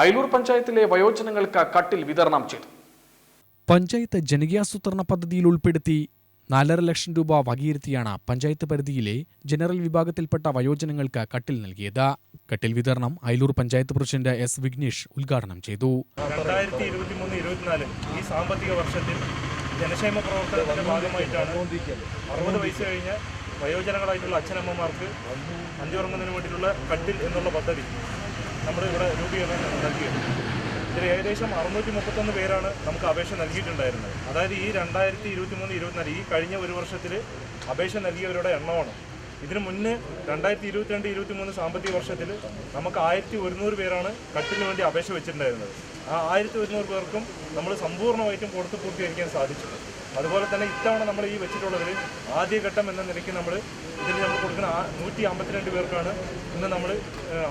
അയലൂർ പഞ്ചായത്തിലെ വയോജനങ്ങൾക്ക് കട്ടിൽ വിതരണം ചെയ്തു. പഞ്ചായത്ത് ജനകീയാസൂത്രണ പദ്ധതിയിൽ ഉൾപ്പെടുത്തി നാലര ലക്ഷം രൂപ വകയിരുത്തിയാണ് പഞ്ചായത്ത് പരിധിയിലെ ജനറൽ വിഭാഗത്തിൽപ്പെട്ട വയോജനങ്ങൾക്ക് കട്ടിൽ നൽകിയത്. കട്ടിൽ വിതരണം അയലൂർ പഞ്ചായത്ത് പ്രസിഡന്റ് എസ് വിഘ്നേഷ് ഉദ്ഘാടനം ചെയ്തു. രണ്ടായിരത്തി ഇരുപത്തി മൂന്ന് ഇരുപത്തിനാല് ഈ സാമ്പത്തിക വർഷത്തിൽ ജനക്ഷേമ പ്രവർത്തനത്തിന്റെ ഭാഗമായിട്ടാണ് അറുപത് വയസ്സ് കഴിഞ്ഞ വയോജനങ്ങളായിട്ടുള്ള അച്ഛനമ്മമാർക്ക് അന്തിയുറങ്ങുന്നതിന് വേണ്ടിയിട്ടുള്ള കട്ടിൽ എന്നുള്ള പദ്ധതി നമ്മൾ ഇവിടെ രൂപീകരണം നൽകിയത്. ഇതിൽ ഏകദേശം അറുന്നൂറ്റി മുപ്പത്തൊന്ന് പേരാണ് നമുക്ക് അപേക്ഷ നൽകിയിട്ടുണ്ടായിരുന്നത്. അതായത് ഈ രണ്ടായിരത്തി ഇരുപത്തി മൂന്ന് ഇരുപത്തിനാല് ഈ കഴിഞ്ഞ ഒരു വർഷത്തിൽ അപേക്ഷ നൽകിയവരുടെ എണ്ണമാണ്. ഇതിനു മുന്നേ രണ്ടായിരത്തി ഇരുപത്തിരണ്ട് ഇരുപത്തി മൂന്ന് സാമ്പത്തിക വർഷത്തിൽ നമുക്ക് ആയിരത്തി ഒരുന്നൂറ് പേരാണ് കട്ടിന് വേണ്ടി അപേക്ഷ വെച്ചിട്ടുണ്ടായിരുന്നത്. ആ ആയിരത്തി ഒരുന്നൂറ് പേർക്കും നമ്മൾ സമ്പൂർണമായിട്ടും കൊടുത്ത് പൂർത്തീകരിക്കാൻ സാധിച്ചു അതുപോലെ തന്നെ ഇത്തവണ നമ്മൾ ഈ വെച്ചിട്ടുള്ളതിൽ ആദ്യഘട്ടം എന്ന നിലയ്ക്ക് നമ്മൾ ഇതിൽ നമ്മൾ കൊടുക്കുന്ന നൂറ്റി അമ്പത്തിരണ്ട് പേർക്കാണ് ഇന്ന് നമ്മൾ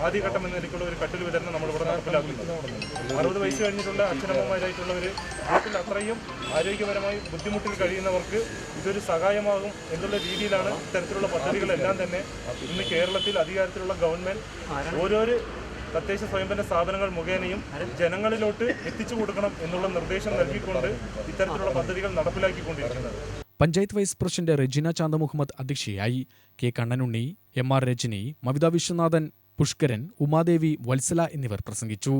ആദ്യഘട്ടം എന്ന നിലയ്ക്കുള്ള ഒരു കട്ടിൽ വിതരണം നമ്മൾ ഇവിടെ നടപ്പിലാക്കുന്നത്. അറുപത് വയസ്സ് കഴിഞ്ഞിട്ടുള്ള അച്ഛനമ്മമാരായിട്ടുള്ളവർ വീട്ടിൽ അത്രയും ആരോഗ്യപരമായി ബുദ്ധിമുട്ടിൽ കഴിയുന്നവർക്ക് ഇതൊരു സഹായമാകും എന്നുള്ള രീതിയിലാണ് ഇത്തരത്തിലുള്ള പദ്ധതികളെല്ലാം തന്നെ ഇന്ന് കേരളത്തിൽ അധികാരത്തിലുള്ള ഗവൺമെന്റ് ഓരോരോ തദ്ദേശ സ്വയംഭരണ സ്ഥാപനങ്ങൾ മുഖേനയും ജനങ്ങളിലോട്ട് എത്തിച്ചു കൊടുക്കണം എന്നുള്ള നിർദ്ദേശം നൽകിക്കൊണ്ട് ഇത്തരത്തിലുള്ള പദ്ധതികൾ നടപ്പിലാക്കിക്കൊണ്ടിരിക്കുന്നത്. Panchayat vice president Regina Chantha Muhammad അധ്യക്ഷയായി K Kannanunni M R Rajani Mavitha Viswanathan Pushkaran Umadevi Vatsala എന്നിവർ പ്രസംഗിച്ചു.